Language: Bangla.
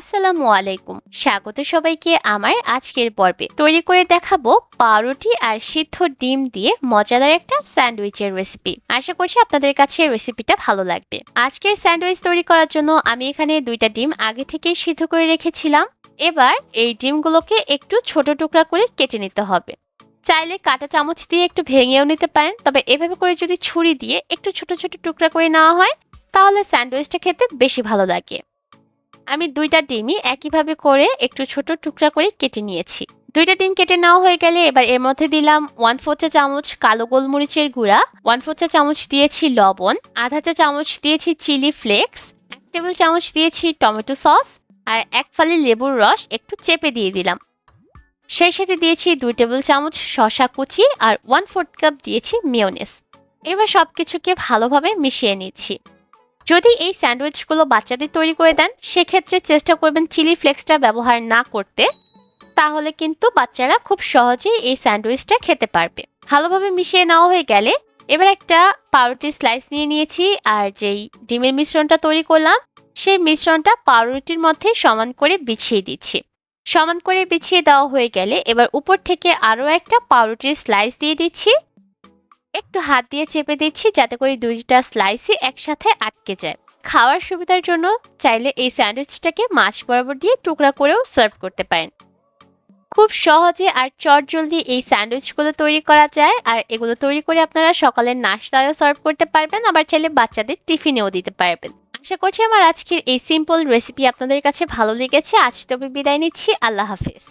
আসসালামু আলাইকুম। স্বাগত সবাইকে আমার আজকের পর্বে। তৈরি করে দেখাবো পাউরুটি আর সিদ্ধ ডিম দিয়ে মজাদার একটা স্যান্ডউইচের রেসিপি আশা করছি আপনাদের কাছে রেসিপিটা ভালো লাগবে। আজকের স্যান্ডউইচ তৈরি করার জন্য আমি এখানে দুইটা ডিম আগে থেকেই সিদ্ধ করে রেখেছিলাম। এবার এই ডিমগুলোকে একটু ছোট টুকরা করে কেটে নিতে হবে। চাইলে কাঁটা চামচ দিয়ে একটু ভেঙেও নিতে পারেন, তবে এভাবে করে যদি ছুরি দিয়ে একটু ছোট ছোট টুকরা করে নেওয়া হয়, তাহলে স্যান্ডউইচটা খেতে বেশি ভালো লাগে। আমি দুইটা ডিমই একইভাবে করে একটু ছোট টুকরা করে কেটে নিয়েছি। দুইটা ডিম কেটে নেওয়া হয়ে গেলে এবার এর মধ্যে দিলাম ওয়ান ফোর চা চামচ কালো গোলমরিচের গুঁড়া, ওয়ান ফোর চা চামচ দিয়েছি লবণ, আধা চা চামচ দিয়েছি চিলি ফ্লেক্স, এক টেবিল চামচ দিয়েছি টমেটো সস আর এক ফালি লেবুর রস একটু চেপে দিয়ে দিলাম। সেই সাথে দিয়েছি দুই টেবিল চামচ শসা কুচি আর ওয়ান ফোর্থ কাপ দিয়েছি মিওনেস এবার সব কিছুকে ভালোভাবে মিশিয়ে নিচ্ছি। যদি এই স্যান্ডউইচগুলো বাচ্চাদের তৈরি করে দেন, সেক্ষেত্রে চেষ্টা করবেন চিলি ফ্লেক্সটা ব্যবহার না করতে, তাহলে কিন্তু বাচ্চারা খুব সহজেই এই স্যান্ডউইচটা খেতে পারবে। ভালোভাবে মিশিয়ে নেওয়া হয়ে গেলে, এবার একটা পাউরুটির স্লাইস নিয়ে নিয়েছি, আর যেই ডিমের মিশ্রণটা তৈরি করলাম, সেই মিশ্রণটা পাউরুটির মধ্যে সমান করে বিছিয়ে দিচ্ছি। সমান করে বিছিয়ে দেওয়া হয়ে গেলে, এবার উপর থেকে আরও একটা পাউরুটির স্লাইস দিয়ে দিচ্ছি। একটু হাত দিয়ে চেপে দিচ্ছি যাতে করে দুইটা স্লাইসই একসাথে আটকে যায়। খাওয়ার সুবিধার জন্য চাইলে এই স্যান্ডউইচটাকে মাছ বরাবর দিয়ে টুকরা করেও সার্ভ করতে পারেন। খুব সহজে আর চটজলদি এই স্যান্ডউইচগুলো তৈরি করা যায় আর এগুলো তৈরি করে আপনারা সকালের নাস্তায়ও সার্ভ করতে পারবেন, আবার চাইলে বাচ্চাদের টিফিনেও দিতে পারবেন। আশা করছি আমার আজকের এই সিম্পল রেসিপি আপনাদের কাছে ভালো লেগেছে। আজ তবে বিদায় নিচ্ছি। আল্লাহ হাফেজ।